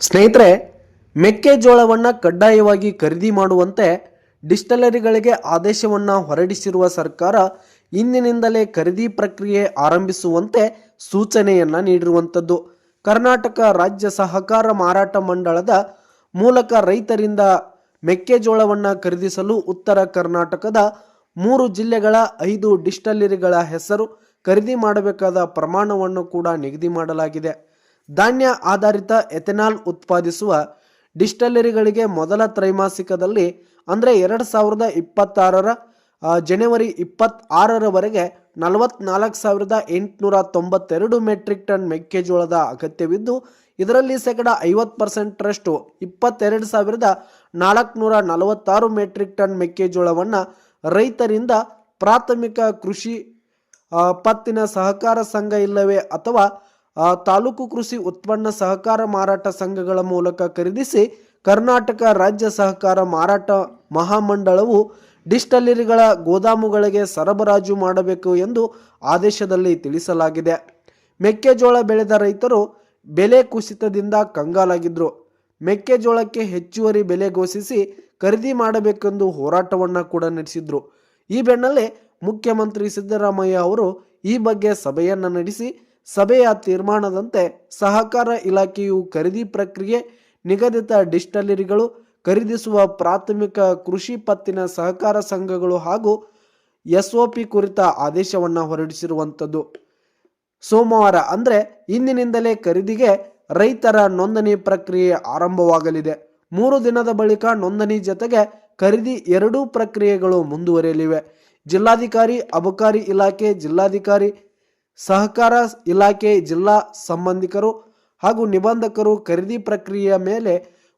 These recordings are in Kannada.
ಸ್ನೇಹಿತರೆ, ಮೆಕ್ಕೆಜೋಳವನ್ನು ಕಡ್ಡಾಯವಾಗಿ ಖರೀದಿ ಮಾಡುವಂತೆ ಡಿಸ್ಟಲರಿಗಳಿಗೆ ಆದೇಶವನ್ನು ಹೊರಡಿಸಿರುವ ಸರ್ಕಾರ ಇಂದಿನಿಂದಲೇ ಖರೀದಿ ಪ್ರಕ್ರಿಯೆ ಆರಂಭಿಸುವಂತೆ ಸೂಚನೆಯನ್ನು ನೀಡಿರುವಂಥದ್ದು ಕರ್ನಾಟಕ ರಾಜ್ಯ ಸಹಕಾರ ಮಾರಾಟ ಮಂಡಳದ ಮೂಲಕ ರೈತರಿಂದ ಮೆಕ್ಕೆಜೋಳವನ್ನು ಖರೀದಿಸಲು ಉತ್ತರ ಕರ್ನಾಟಕದ ಮೂರು ಜಿಲ್ಲೆಗಳ ಐದು ಡಿಸ್ಟಲರಿಗಳ ಹೆಸರು ಖರೀದಿ ಮಾಡಬೇಕಾದ ಪ್ರಮಾಣವನ್ನು ಕೂಡ ನಿಗದಿ ಮಾಡಲಾಗಿದೆ. ಧಾನ್ಯ ಆಧಾರಿತ ಎಥೆನಾಲ್ ಉತ್ಪಾದಿಸುವ ಡಿಸ್ಟಲರಿಗಳಿಗೆ ಮೊದಲ ತ್ರೈಮಾಸಿಕದಲ್ಲಿ, ಅಂದರೆ ಎರಡು ಸಾವಿರದ ಇಪ್ಪತ್ತಾರರ ಜನವರಿ ಇಪ್ಪತ್ತಾರರವರೆಗೆ ನಲವತ್ನಾಲ್ಕು ಸಾವಿರದ ಎಂಟುನೂರ ತೊಂಬತ್ತೆರಡು ಮೆಟ್ರಿಕ್ ಟನ್ ಮೆಕ್ಕೆಜೋಳದ ಅಗತ್ಯವಿದ್ದು, ಇದರಲ್ಲಿ ಶೇಕಡ ಐವತ್ತು ಪರ್ಸೆಂಟ್ರಷ್ಟು ಇಪ್ಪತ್ತೆರಡು ಸಾವಿರದ ನಾಲ್ಕುನೂರ ನಲವತ್ತಾರು ಮೆಟ್ರಿಕ್ ಟನ್ ಮೆಕ್ಕೆಜೋಳವನ್ನು ರೈತರಿಂದ ಪ್ರಾಥಮಿಕ ಕೃಷಿ ಪತ್ತಿನ ಸಹಕಾರ ಸಂಘ ಇಲ್ಲವೇ ಅಥವಾ ತಾಲೂಕು ಕೃಷಿ ಉತ್ಪನ್ನ ಸಹಕಾರ ಮಾರಾಟ ಸಂಘಗಳ ಮೂಲಕ ಖರೀದಿಸಿ ಕರ್ನಾಟಕ ರಾಜ್ಯ ಸಹಕಾರ ಮಾರಾಟ ಮಹಾಮಂಡಳವು ಡಿಸ್ಟಲರಿಗಳ ಗೋದಾಮುಗಳಿಗೆ ಸರಬರಾಜು ಮಾಡಬೇಕು ಎಂದು ಆದೇಶದಲ್ಲಿ ತಿಳಿಸಲಾಗಿದೆ. ಮೆಕ್ಕೆಜೋಳ ಬೆಳೆದ ರೈತರು ಬೆಲೆ ಕುಸಿತದಿಂದ ಕಂಗಾಲಾಗಿದ್ದರು ಮೆಕ್ಕೆಜೋಳಕ್ಕೆ ಹೆಚ್ಚುವರಿ ಬೆಲೆ ಘೋಷಿಸಿ ಖರೀದಿ ಮಾಡಬೇಕೆಂದು ಹೋರಾಟವನ್ನು ಕೂಡ ನಡೆಸಿದ್ರು. ಈ ಬೆನ್ನಲ್ಲೇ ಮುಖ್ಯಮಂತ್ರಿ ಸಿದ್ದರಾಮಯ್ಯ ಅವರು ಈ ಬಗ್ಗೆ ಸಭೆಯನ್ನು ನಡೆಸಿ ಸಭೆಯ ತೀರ್ಮಾನದಂತೆ ಸಹಕಾರ ಇಲಾಖೆಯು ಖರೀದಿ ಪ್ರಕ್ರಿಯೆ, ನಿಗದಿತ ಡಿಸ್ಟಲರಿಗಳು, ಖರೀದಿಸುವ ಪ್ರಾಥಮಿಕ ಕೃಷಿ ಪತ್ತಿನ ಸಹಕಾರ ಸಂಘಗಳು ಹಾಗೂ ಎಸ್ಒಪಿ ಕುರಿತ ಆದೇಶವನ್ನು ಹೊರಡಿಸಿರುವಂಥದ್ದು. ಸೋಮವಾರ ಅಂದರೆ ಇಂದಿನಿಂದಲೇ ಖರೀದಿಗೆ ರೈತರ ನೋಂದಣಿ ಪ್ರಕ್ರಿಯೆ ಆರಂಭವಾಗಲಿದೆ. ಮೂರು ದಿನದ ಬಳಿಕ ನೋಂದಣಿ ಜೊತೆಗೆ ಖರೀದಿ ಎರಡೂ ಪ್ರಕ್ರಿಯೆಗಳು ಮುಂದುವರಿಯಲಿವೆ. ಜಿಲ್ಲಾಧಿಕಾರಿ, ಅಬಕಾರಿ ಇಲಾಖೆ, ಜಿಲ್ಲಾಧಿಕಾರಿ ಸಹಕಾರ ಇಲಾಖೆ ಜಿಲ್ಲಾ ಸಂಬಂಧಿಕರು ಹಾಗೂ ನಿಬಂಧಕರು ಖರೀದಿ ಪ್ರಕ್ರಿಯೆಯ ಮೇಲೆ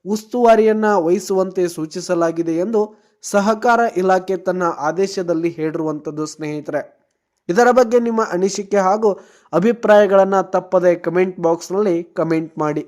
ಉಸ್ತುವಾರಿಯನ್ನ ವಹಿಸುವಂತೆ ಸೂಚಿಸಲಾಗಿದೆ ಎಂದು ಸಹಕಾರ ಇಲಾಖೆ ತನ್ನ ಆದೇಶದಲ್ಲಿ ಹೇಳಿರುವಂಥದ್ದು ಸ್ನೇಹಿತರೆ. ಇದರ ಬಗ್ಗೆ ನಿಮ್ಮ ಅನಿಸಿಕೆ ಹಾಗೂ ಅಭಿಪ್ರಾಯಗಳನ್ನು ತಪ್ಪದೆ ಕಮೆಂಟ್ ಬಾಕ್ಸ್ನಲ್ಲಿ ಕಮೆಂಟ್ ಮಾಡಿ.